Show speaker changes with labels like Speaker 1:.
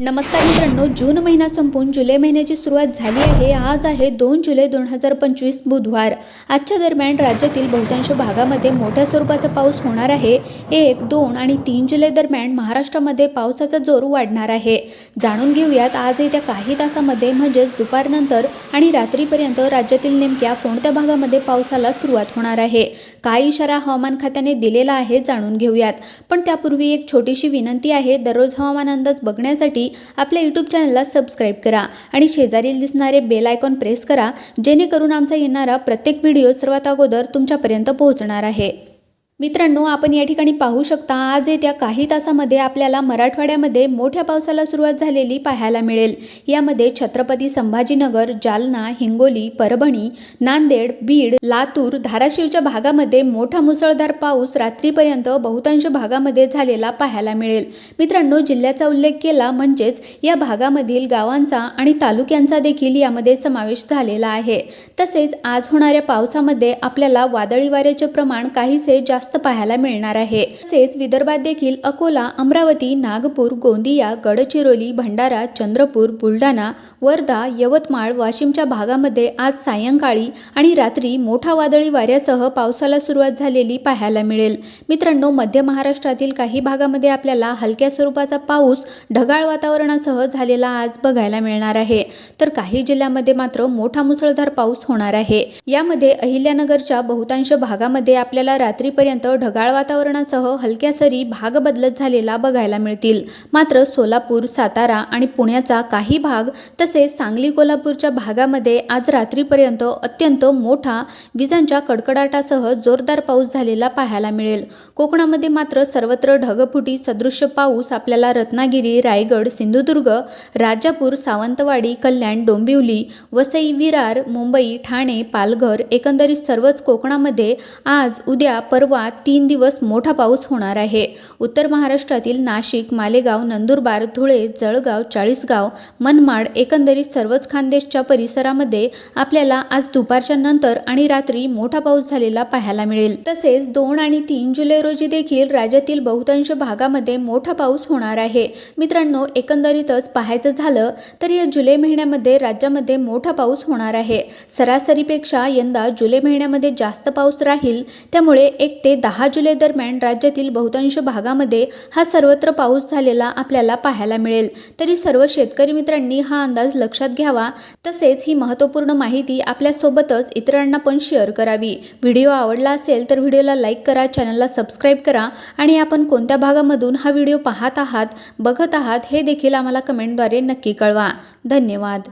Speaker 1: नमस्कार मित्रांनो जून महिना संपून जुलै महिन्याची सुरुवात झाली आहे. आज आहे दोन जुलै दोन हजार पंचवीस बुधवार. आजच्या दरम्यान राज्यातील बहुतांश भागामध्ये मोठ्या स्वरूपाचा पाऊस होणार आहे. एक दोन आणि तीन जुलै दरम्यान महाराष्ट्रामध्ये पावसाचा जोर वाढणार आहे. जाणून घेऊयात आज येत्या काही तासामध्ये म्हणजेच दुपारनंतर आणि रात्रीपर्यंत राज्यातील नेमक्या कोणत्या भागामध्ये पावसाला सुरुवात होणार आहे. काय इशारा हवामान खात्याने दिलेला आहे जाणून घेऊयात. पण त्यापूर्वी एक छोटीशी विनंती आहे. दररोज हवामान अंदाज बघण्यासाठी आपल्या यूट्यूब चॅनलला सबस्क्राईब करा आणि शेजारील दिसणारे बेल आयकॉन प्रेस करा जेणेकरून आमचा येणारा प्रत्येक व्हिडिओ सर्वात अगोदर तुमच्यापर्यंत पोहोचणार आहे. मित्रांनो आपण या ठिकाणी पाहू शकता आज येत्या काही तासामध्ये आपल्याला मराठवाड्यामध्ये मोठ्या पावसाला सुरुवात झालेली पाहायला मिळेल. यामध्ये छत्रपती संभाजीनगर जालना हिंगोली परभणी नांदेड बीड लातूर धाराशिवच्या भागामध्ये मोठा मुसळधार पाऊस रात्रीपर्यंत बहुतांश भागामध्ये झालेला पाहायला मिळेल. मित्रांनो जिल्ह्याचा उल्लेख केला म्हणजेच या भागामधील गावांचा आणि तालुक्यांचा देखील यामध्ये समावेश झालेला आहे. तसेच आज होणाऱ्या पावसामध्ये आपल्याला वादळी वाऱ्याचे प्रमाण काहीसे जास्त पाहायला मिळणार आहे. तसेच विदर्भात देखील अकोला अमरावती नागपूर गोंदिया गडचिरोली भंडारा चंद्रपूर बुलढाणा वर्धा यवतमाळ वाशिमच्या भागामध्ये आज सायंकाळी आणि रात्री मोठा वादळी वाऱ्यासह पावसाला सुरुवात झालेली पाहायला मिळेल. मित्रांनो मध्य महाराष्ट्रातील काही भागामध्ये आपल्याला हलक्या स्वरूपाचा पाऊस ढगाळ वातावरणासह झालेला आज बघायला मिळणार आहे. तर काही जिल्ह्यामध्ये मात्र मोठा मुसळधार पाऊस होणार आहे. यामध्ये अहिल्यानगरच्या बहुतांश भागामध्ये आपल्याला रात्रीपर्यंत ढगाळ वातावरणासह हलक्या सरी भाग बदलत झालेला बघायला मिळतील. मात्र सोलापूर सातारा आणि पुण्याचा काही भाग तसेच सांगली कोल्हापूरच्या भागामध्ये आज रात्रीपर्यंत अत्यंत मोठा विजांच्या कडकडाटासह जोरदार पाऊस झालेला पाहायला मिळेल. कोकणामध्ये मात्र सर्वत्र ढगफुटी सदृश्य पाऊस आपल्याला रत्नागिरी रायगड सिंधुदुर्ग राजापूर सावंतवाडी कल्याण डोंबिवली वसई विरार मुंबई ठाणे पालघर एकंदरीत सर्वच कोकणामध्ये आज उद्या परवा तीन दिवस मोठा पाऊस होणार आहे. उत्तर महाराष्ट्रातील नाशिक मालेगाव नंदुरबार धुळे जळगाव चाळीसगाव मनमाड एकंदरीत सर्वच खानदेशच्या परिसरामध्ये आपल्याला आज दुपारच्या नंतर आणि रात्री मोठा पाऊस झालेला पाहायला मिळेल. तसेच दोन आणि तीन जुलै रोजी देखील राज्यातील बहुतांश भागामध्ये मोठा पाऊस होणार आहे. मित्रांनो एकंदरीतच पाहायचं झालं तर या जुलै महिन्यामध्ये राज्यामध्ये मोठा पाऊस होणार आहे. सरासरीपेक्षा यंदा जुलै महिन्यामध्ये जास्त पाऊस राहील. त्यामुळे एक ते दहा जुलै दरम्यान राज्यातील बहुतांश भागामध्ये हा सर्वत्र पाऊस झालेला आपल्याला पाहायला मिळेल. तरी सर्व शेतकरी मित्रांनी हा अंदाज लक्षात घ्यावा. तसेच ही महत्त्वपूर्ण माहिती आपल्यासोबतच इतरांना पण शेअर करावी. व्हिडिओ आवडला असेल तर व्हिडिओला लाईक करा चॅनलला सबस्क्राईब करा आणि आपण कोणत्या भागामधून हा व्हिडिओ पाहत आहात बघत आहात हे देखील आम्हाला कमेंटद्वारे नक्की कळवा. धन्यवाद.